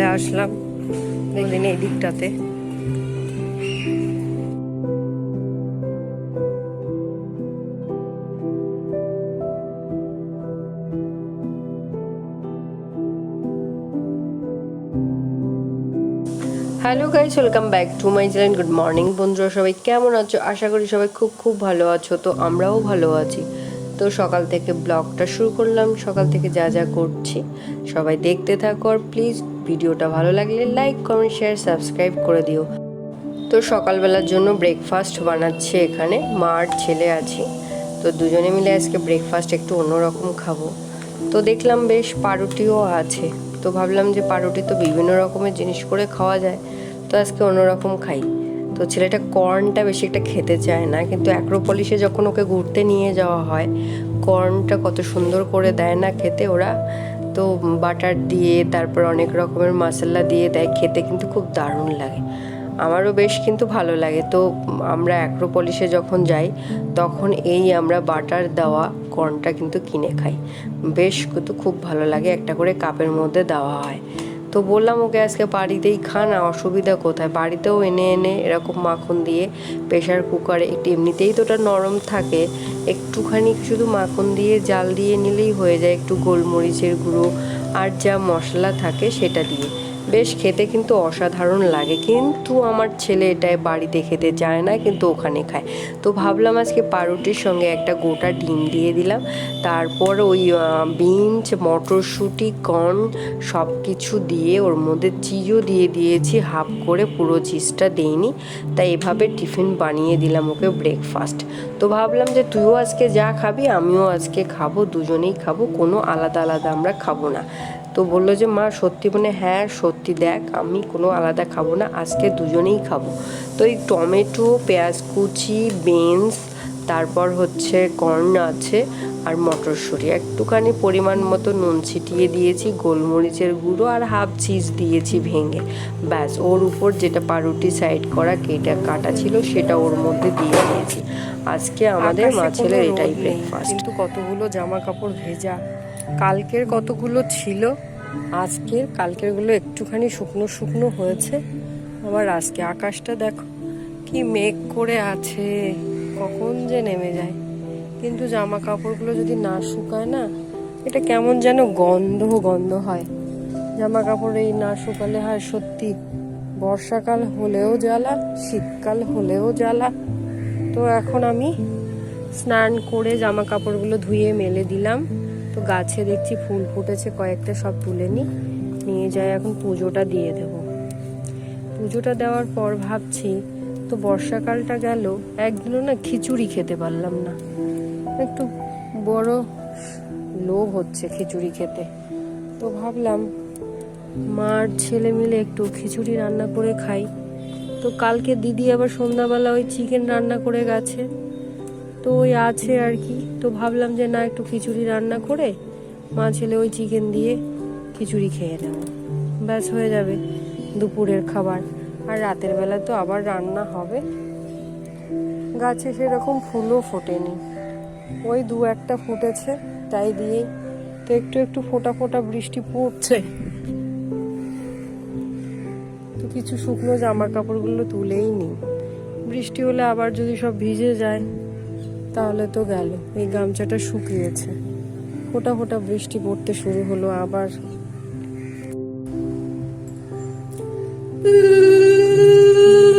চলে আসলাম দেখলেন এই দিকটাতে। Hello guys welcome back to my channel good morning বন্ধুরা সবাই কেমন আছো? আশা করি সবাই খুব খুব ভালো আছো, তো আমরাও ভালো আছি। তো সকাল থেকে ব্লগটা শুরু করলাম। সকাল থেকে যা যা করছি, সবাই দেখতে থাকো আর প্লিজ ভিডিওটা ভালো লাগলে লাইক, কমেন্ট, শেয়ার, সাবস্ক্রাইব করে দিও। তো সকালবেলার জন্য ব্রেকফাস্ট বানাচ্ছি এখানে, মা আর ছেলে আছি। তো দুজনে মিলে আজকে ব্রেকফাস্ট একটু অন্যরকম খাব। তো দেখলাম বেশ পাউরুটিও আছে। তো ভাবলাম যে পাউরুটি তো বিভিন্ন রকমের জিনিস করে খাওয়া যায়। তো আজকে অন্যরকম খাই। তো ছেলেটা কর্নটা বেশি একটা খেতে চায় না, কিন্তু অ্যাক্রোপলিসে যখন ওকে ঘুরতে নিয়ে যাওয়া হয়, কর্নটা কত সুন্দর করে দেয় না খেতে ওরা। তো বাটার দিয়ে, তারপর অনেক রকমের মশলা দিয়ে দেয় খেতে, কিন্তু খুব দারুণ লাগে। আমারও বেশ কিন্তু ভালো লাগে। তো আমরা অ্যাক্রোপলিসে যখন যাই, তখন এই আমরা বাটার দেওয়া কর্নটা কিন্তু কিনে খাই। বেশ কিন্তু খুব ভালো লাগে একটা করে কাপের মধ্যে দেওয়া হয়। তো বললাম ওকে আজকে বাড়িতেই খা না অসুবিধা কোথায়? বাড়িতেও এনে এনে এরকম মাখন দিয়ে প্রেশার কুকারে একটু এমনিতেই তো ওটা নরম থাকে, একটুখানি শুধু মাখন দিয়ে জাল দিয়ে নিলেই হয়ে যায় একটু গোলমরিচের গুঁড়ো আর যা মশলা থাকে সেটা দিয়ে। বেশ খেতে কিন্তু অসাধারণ লাগে। কিন্তু আমার ছেলে এটাই বাড়িতে খেতে চায় না, কিন্তু ওখানে খায়। তো ভাবলাম আজকে পাউরুটির সঙ্গে একটা গোটা ডিম দিয়ে দিলাম। তারপর ওই বিনস, মটরশুঁটি, কর্ন সব কিছু দিয়ে ওর মধ্যে চিজও দিয়ে দিয়েছি, হাফ করে পুরো চিজটা দেইনি। তাই এভাবে টিফিন বানিয়ে দিলাম ওকে ব্রেকফাস্ট তো ভাবলাম যে তুইও আজকে যা খাবি, আমিও আজকে খাব, দুজনেই খাব, কোনো আলাদা আলাদা আমরা খাব না। তো বলল যে মা সত্যি মানে হ্যাঁ সত্যি দেখ আমি কোনো আলাদা খাব না আজকে দুজনেই খাব। তো এই টমেটো পেঁয়াজ কুচি বিনস তারপর হচ্ছে কর্ন আছে আর মটরশুঁটি। একটুখানি পরিমাণ মতো নুন ছিটিয়ে দিয়েছি গোলমরিচের গুঁড়ো আর হাফ চিজ দিয়েছি ভেঙে। ব্যাস ওর উপর যেটা পাউরুটি সাইড করা কেটা কাটা ছিল সেটা ওর মধ্যে দিয়ে দিয়েছি। আজকে আমাদের মা ছেলের এটাই ব্রেকফাস্ট কিন্তু কতগুলো জামা কাপড় ভেজা। কালকের কতগুলো ছিল? আজকের, কালকেরগুলো একটুখানি শুকনো শুকনো হয়েছে। আবার আজকে আকাশটা দেখো, কি মেঘ করে আছে। কখন যে নেমে যায়। কিন্তু জামা কাপড়গুলো যদি না শুকায় না, এটা কেমন যেন গন্ধ গন্ধ হয়। জামা কাপড় এই না শুকালে হয় সত্যি। বর্ষাকাল হলেও জ্বালা, শীতকাল হলেও জ্বালা। তো এখন আমি স্নান করে জামা কাপড়গুলো ধুয়ে মেলে দিলাম। তো গাছে দেখছি ফুল ফুটেছে, কয়েকটা সব তুলে নিই। নিয়ে যাই, এখন পুজোটা দিয়ে দেব। পুজোটা দেওয়ার পর ভাবছি, তো বর্ষাকালটা গেল, একদিনও না খিচুড়ি খেতে পারলাম না। একটু বড় লোভ হচ্ছে খিচুড়ি খেতে। তো ভাবলাম মার ছেলে মিলে একটু খিচুড়ি রান্না করে খাই। তো কালকে দিদি আবার সন্ধ্যাবেলা ওই চিকেন রান্না করে গেছে। তো ওই আছে আর কি। তো ভাবলাম যে না, একটু খিচুড়ি রান্না করে মা ছেলে ওই চিকেন দিয়ে খিচুড়ি খেয়ে নেব। ব্যাস, হয়ে যাবে দুপুরের খাবার। আর রাতের বেলা তো আবার রান্না হবে। গাছে সেরকম ফুলও ফোটেনি। ওই দু একটা ফুটেছে, তাই দিয়েই। তো একটু একটু ফোটা ফোটা বৃষ্টি পড়ছে। তো কিছু শুকনো জামা কাপড়গুলো তুলেই নি। বৃষ্টি হলে আবার যদি সব ভিজে যায় তাহলে তো গেল। এই গামছাটা শুকিয়েছে। ফোটা ফোটা বৃষ্টি পড়তে শুরু হলো আবার।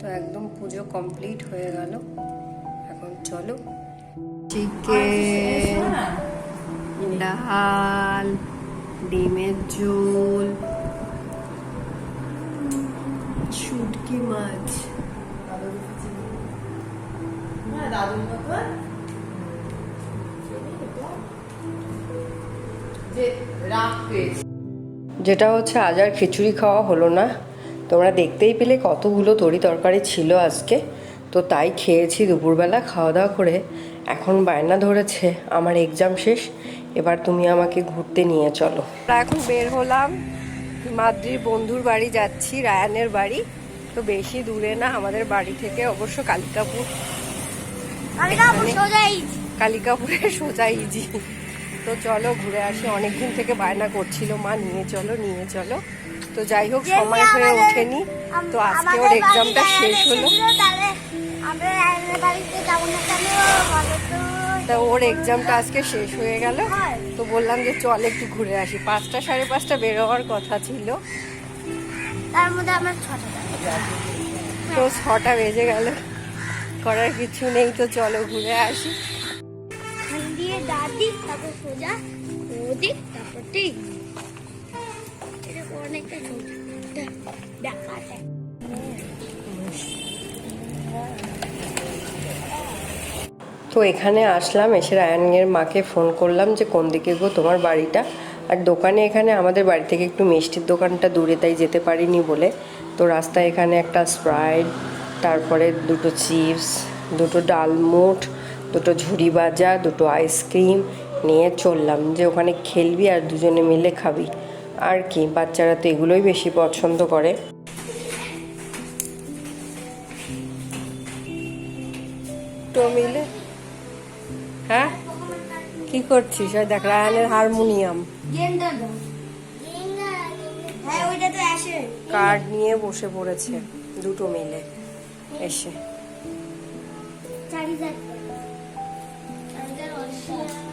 তো একদম পুজো কমপ্লিট হয়ে গেল। এখন চলো। চিকেন ডাল ডিমের ঝোল শুটকি মাছ। দাদুর মতন যেটা হচ্ছে আজ আর খিচুড়ি খাওয়া হলো না। তোমরা দেখতেই পেলে কতগুলো তরি তরকারি ছিল আজকে। তো তাই খেয়েছি দুপুরবেলা খাওয়া দাওয়া করে। এখন বায়না ধরেছে আমার এক্সাম শেষ। এবার তুমি আমাকে ঘুরতে নিয়ে চলো। এখন বের হলাম। মাদ্রির বন্ধুর বাড়ি যাচ্ছি রায়ানের বাড়ি। তো বেশি দূরে না আমাদের বাড়ি থেকে অবশ্য কালিকাপুর। কালিকাপুরের সোজা ইজি। তো চলো ঘুরে আসি। অনেকদিন থেকে বায়না করছিল মা নিয়ে চলো নিয়ে চলো। তো যাই হোক সময় হয়ে ওঠেনি। তো আজকে ওর এক্সামটা শেষ হলো। তা। ওর এক্সামটা আজকে শেষ হয়ে গেল। তো বললাম যে চল একটু ঘুরে আসি। পাঁচটা সাড়ে পাঁচটা বেরোবার কথা ছিল। তার মধ্যে আমার ছটা তো ছটা বেজে গেল। করার কিছু নেই তো চলো ঘুরে আসি। দাদি, তারপর সোজা ওদিক তারপর ঠিক এরকম অনেকটা ছোট দেখা যায় তো এখানে আসলাম, এসে রায়ানের মাকে ফোন করলাম যে, কোন দিকে গো তোমার বাড়িটা? আর দোকানে এখানে আমাদের বাড়ি থেকে একটু মিষ্টির দোকানটা দূরে, তাই যেতে পারিনি বলে। তো রাস্তায় এখানে একটা স্প্রাইট তারপরে দুটো চিপস, দুটো ডালমুট দুটো ঝুড়ি ভাজা, দুটো আইসক্রিম নিয়ে চললাম যে ওখানে খেলবি আর দুজনে মিলে খাবি। আর কি, বাচ্চারা তো এগুলোই বেশি পছন্দ করে। মিলে? হ্যাঁ? কি করছিস? ওই দেখ, রায়ানের হারমোনিয়াম। কার্ড নিয়ে বসে পড়েছে? দুটো মিলে। এসে। 네.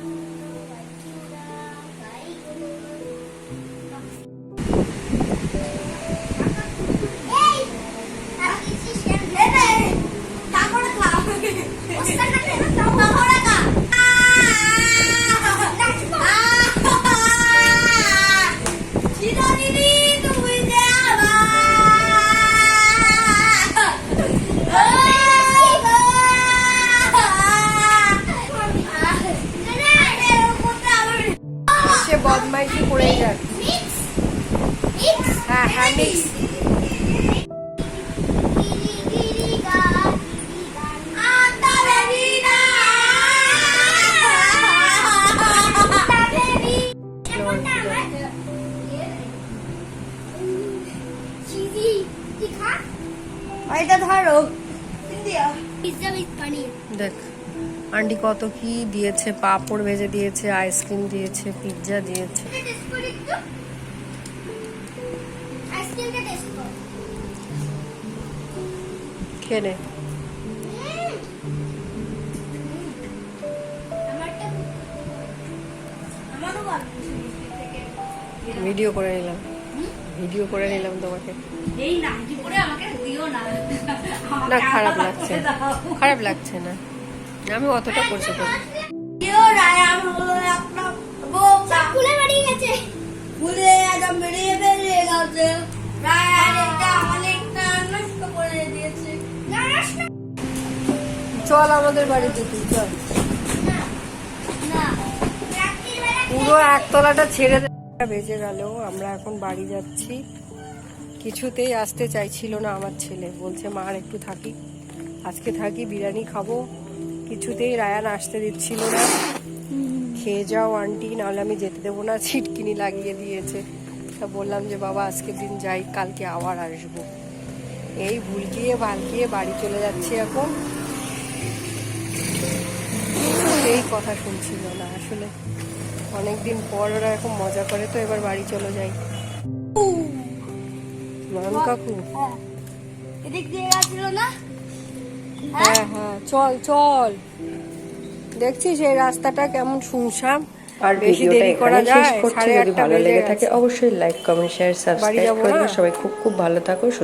এটা ধরো পিজ্জা উইথ পানির দেখ আন্টি কত কি দিয়েছে পাঁপড় ভেজে দিয়েছে আইসক্রিম দিয়েছে পিৎজা দিয়েছে। খেলে ভিডিও করে নিলাম। ভিডিও করে নিলাম তোমাকে। এই নাইটি পরে আমাকে না খারাপ লাগছে খারাপ লাগছে না আমি অতটা করছি তো চল আমাদের বাড়িতে তুই চল পুরো একতলাটা ছেড়ে বেজে গেল আমরা এখন বাড়ি যাচ্ছি কিছুতেই আসতে চাইছিল না আমার ছেলে। বলছে, মা, আর একটু থাকি। আজকে থাকি, বিরিয়ানি খাব। কিছুতেই রায়ান আসতে দিচ্ছিল না। খেয়ে যাও আন্টি, নাহলে আমি যেতে দেবো না। ছিটকিনি লাগিয়ে দিয়েছে। তা বললাম যে, বাবা, আজকের দিন যাই, কালকে আবার আসব। এই ভুলকিয়ে ভালকিয়ে বাড়ি চলে যাচ্ছি এখন। এই কথা শুনছিল না। আসলে অনেকদিন পর ওরা এখন মজা করে, তো এবার বাড়ি চলে যাই। হ্যাঁ। এদিক দিয়ে গেছিল না? হ্যাঁ হ্যাঁ চল চল। দেখছিস এই রাস্তাটা কেমন শুনশাম আর বেশি দেরি করা যায় সাড়ে আটটা লেগে থাকে অবশ্যই লাইক কমেন্ট শেয়ার সাবস্ক্রাইব করে সবাই খুব খুব ভালো থাকো সুস্থ